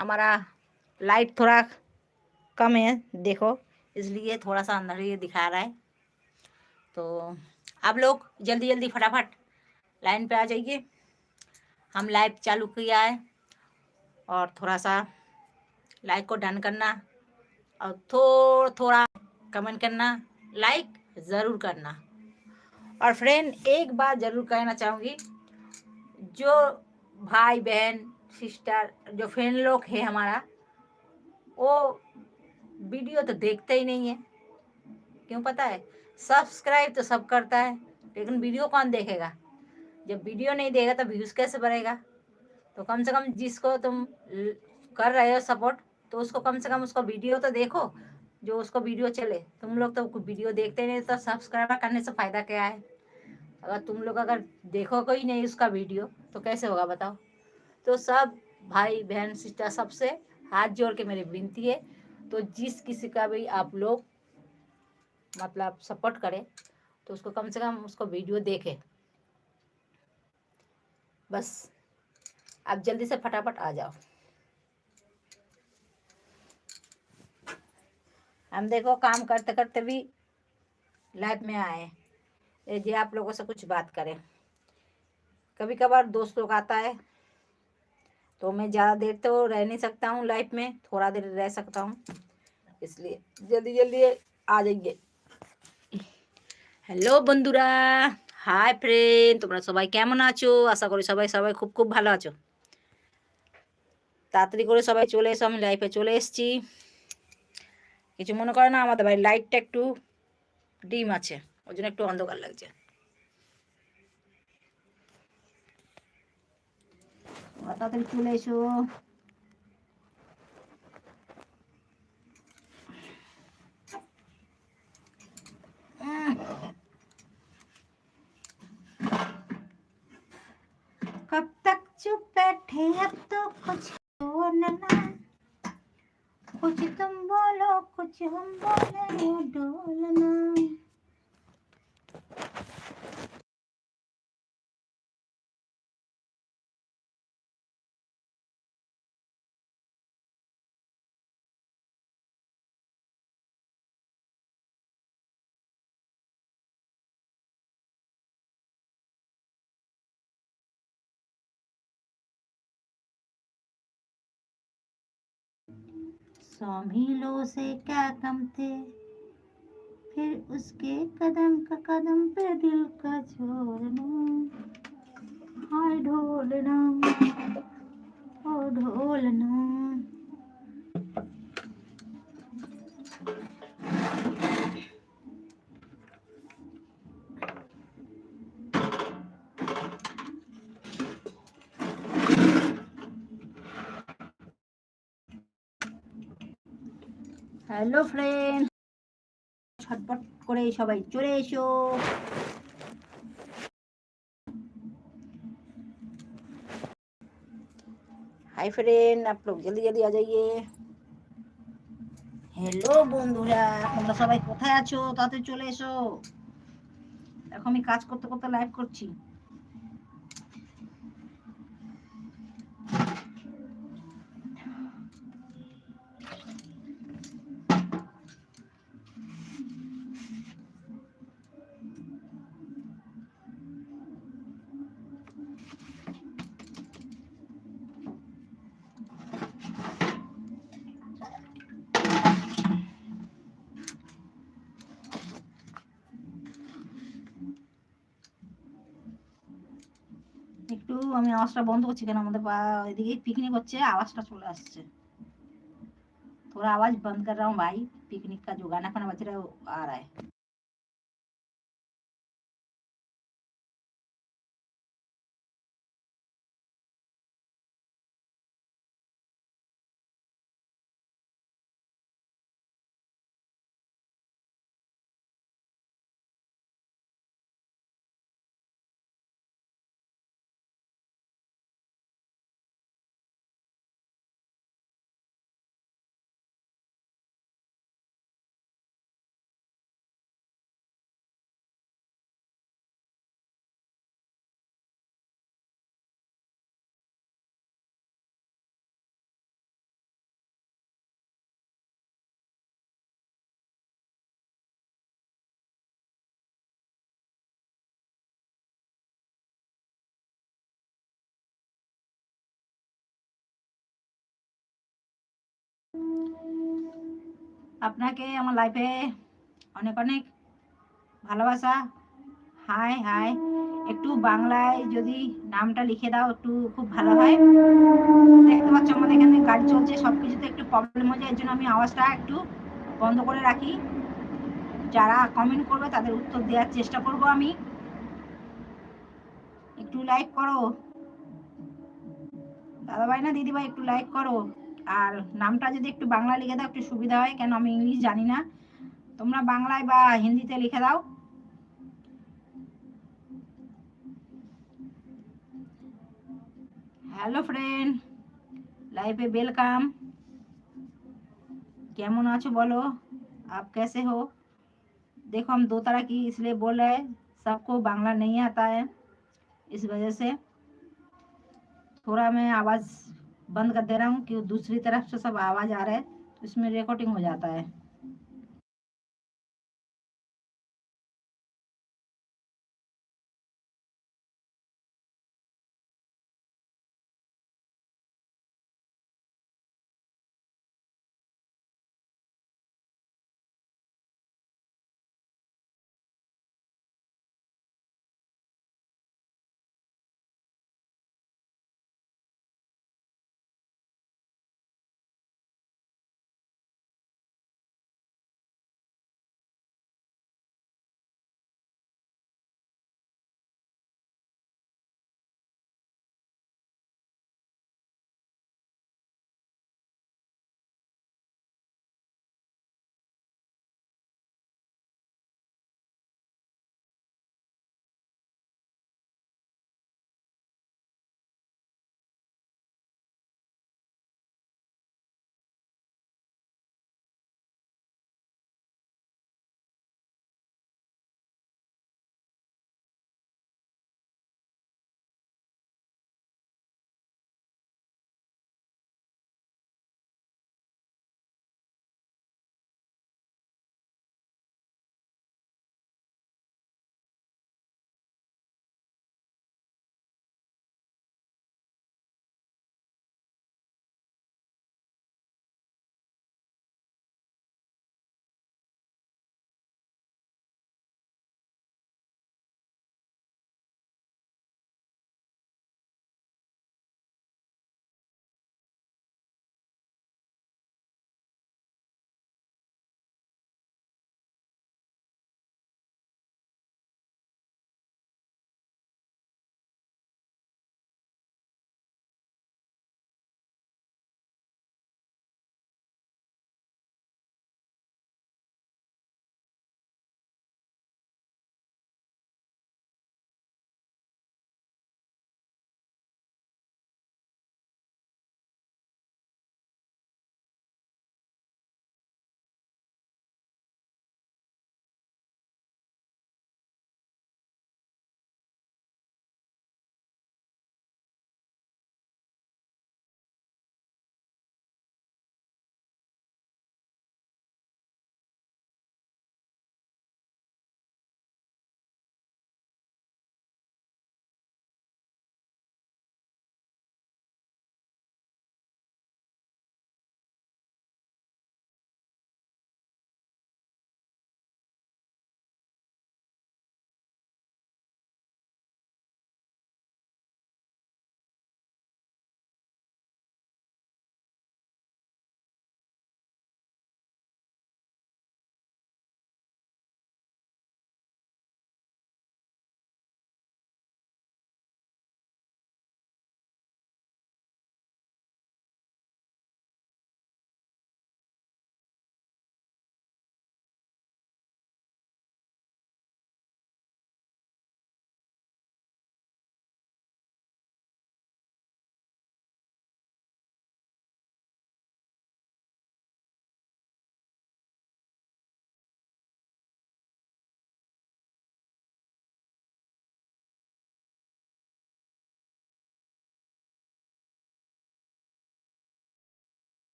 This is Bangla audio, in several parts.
हमारा लाइट थोड़ा कम है देखो इसलिए थोड़ा सा अंदर ये दिखा रहा है तो आप लोग जल्दी जल्दी फटाफट लाइन पे आ जाइए हम लाइव चालू किया है और थोड़ा सा लाइक को डन करना और थोड़ा थोड़ा कमेंट करना लाइक ज़रूर करना और फ्रेंड एक बात ज़रूर कहना चाहूँगी जो भाई बहन सिस्टर जो फ्रेंड लोग है हमारा वो वीडियो तो देखते ही नहीं है क्यों पता है सब्सक्राइब तो सब करता है लेकिन वीडियो कौन देखेगा जब वीडियो नहीं देगा तो व्यूज़ कैसे बढ़ेगा तो कम से कम जिसको तुम कर रहे हो सपोर्ट तो उसको कम से कम उसको वीडियो तो देखो जो उसको वीडियो चले तुम लोग तो वीडियो देखते नहीं तो सब्सक्राइबर करने से फ़ायदा क्या है अगर तुम लोग अगर देखोगे ही नहीं उसका वीडियो तो कैसे होगा बताओ तो सब भाई बहन सिस्टर सबसे हाथ जोड़ के मेरी विनती है तो जिस किसी का भी आप लोग मतलब सपोर्ट करें तो उसको कम से कम उसको वीडियो देखें बस आप जल्दी से फटाफट आ जाओ हम देखो काम करते करते भी लाइफ में आए जी आप लोगों से कुछ बात करें कभी कभार दोस्त लोग आता है তো আমি যা দেরতে রই ਨਹੀਂ سکتا ہوں লাইف میں تھوڑا دیر رہ سکتا ہوں اس لیے جلدی جلدی 아 جائیں گے हेलो বন্ধুরা হাই फ्रेंड्स তোমরা সবাই কেমন আছো আশা করি সবাই সবাই খুব খুব ভালো আছো তাড়াতাড়ি করে সবাই চলে এসো আমি লাইফে চলে এসেছি কিছু মনে করোনা আমাদের ভাই লাইট একটু ডিম আছে ওর জন্য একটু অন্ধকার লাগে বাবা তাড়াতাড়ি চলে এসো कब तक चुप बैठे अब तो कुछ बोलना कुछ तुम बोलो कुछ हम बोले डोलना स्वामी से क्या कम थे फिर उसके कदम का कदम पे दिल का छोड़ना हाय ढोलना ओ ढोलना হ্যালো ফ্রেন্ড ছটপট করে সবাই চলে এসো হাই ফ্রেন্ড आप लोग জলদি जल्दी आ जाइए হ্যালো বন্ধুরা তোমরা সবাই কোথায় আছো তাতে চলে এসো এখন আমি কাজ করতে করতে লাইভ করছি আমি আওয়াজটা বন্ধ করছি কেন আমাদের এদিকে পিকনিক হচ্ছে আওয়াজটা চলে আসছে थोड़ा আওয়াজ বন্ধ কর ভাই हूँ भाई पिकनिक का जो আর আয় আপনাকে আমার লাইফে অনেক অনেক ভালোবাসা হাই হাই একটু বাংলায় যদি নামটা লিখে দাও একটু খুব ভালো হয় দেখতে পাচ্ছ আমাদের এখানে গাড়ি চলছে সব কিছুতে একটু প্রবলেম হয়ে যায় এর জন্য আমি আওয়াজটা একটু বন্ধ করে রাখি যারা কমেন্ট করবে তাদের উত্তর দেওয়ার চেষ্টা করব আমি একটু লাইক করো দাদা ভাই না দিদি ভাই একটু লাইক করো আর নামটা যদি একটু বাংলা লিখে দাও একটু সুবিধা হয় কেন আমি ইংলিশ জানি না তোমরা বাংলায় বা হিন্দিতে লিখে দাও হ্যালো ফ্রেন্ড লাইফে ওয়েলকাম কেমন আছো বলো আপ কেসে हो দেখো আমি দোতারা কি ইসলে বলে সবকো বাংলা सबको আতা नहीं आता है इस वजह से थोड़ा बंद कर दे रहा हूँ कि दूसरी तरफ से सब आवाज़ आ रहा है तो इसमें रिकॉर्डिंग हो जाता है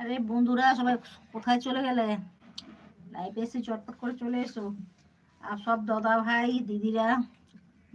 আরে বন্ধুরা সবাই কোথায় চলে গেলে লাইভ এসে চটপট করে চলে এসো আর সব দাদা ভাই দিদিরা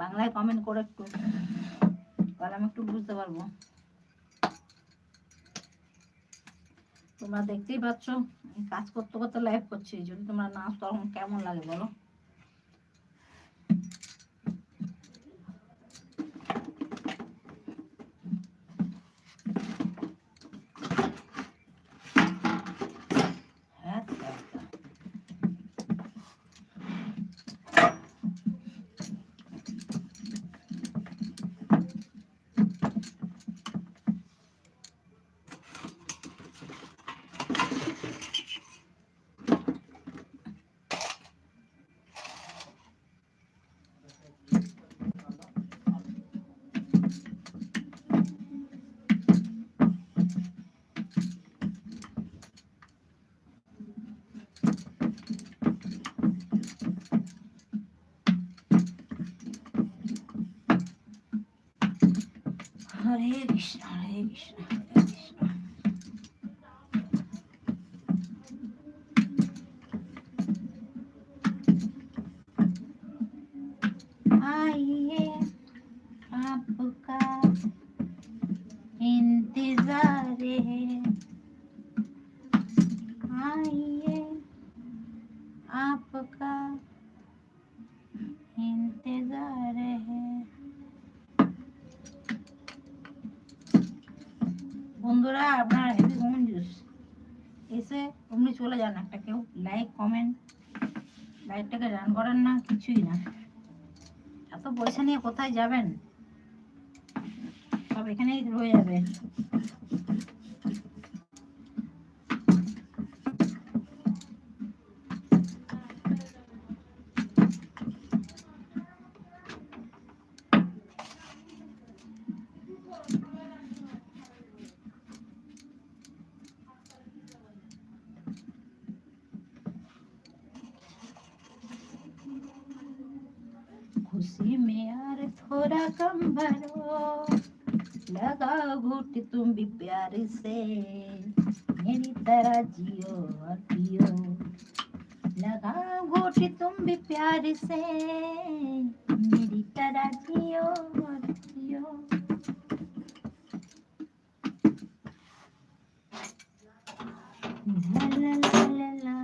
বাংলায় কমেন্ট করে একটু তাহলে আমি একটু বুঝতে পারবো তোমরা দেখতেই পাচ্ছ কাজ করতে করতে লাইভ করছি যদি তোমরা না তখন কেমন লাগে বলো हरे कृष्ण हरे कृष्ण हरे कृष्ण आइए आपका इंतजार है आइए आपका इंतजार है বন্ধুরা আপনার হেভি কমন জুস এসে অমনি চলে যান একটা কেউ লাইক কমেন্ট লাইকটাকে রান করেন না কিছুই না এত পয়সা নিয়ে কোথায় যাবেন সব এখানেই রয়ে যাবে कंबरो लगाओ घूट तुम भी प्यार से मेरी तरह जियो और पियो लगाओ घूट तुम भी प्यार से मेरी तरह जियो और पियो la la la la la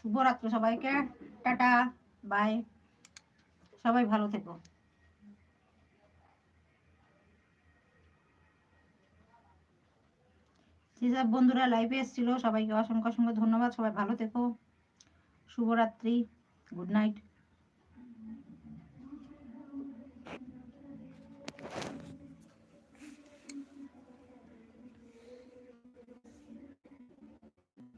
শুভরাত্রি সবাইকে টাটা বাই সবাই ভালো থেকো যেসব বন্ধুরা লাইভে এসেছিল সবাইকে অসংখ্য অসংখ্য ধন্যবাদ সবাই ভালো থেকো শুভরাত্রি গুড নাইট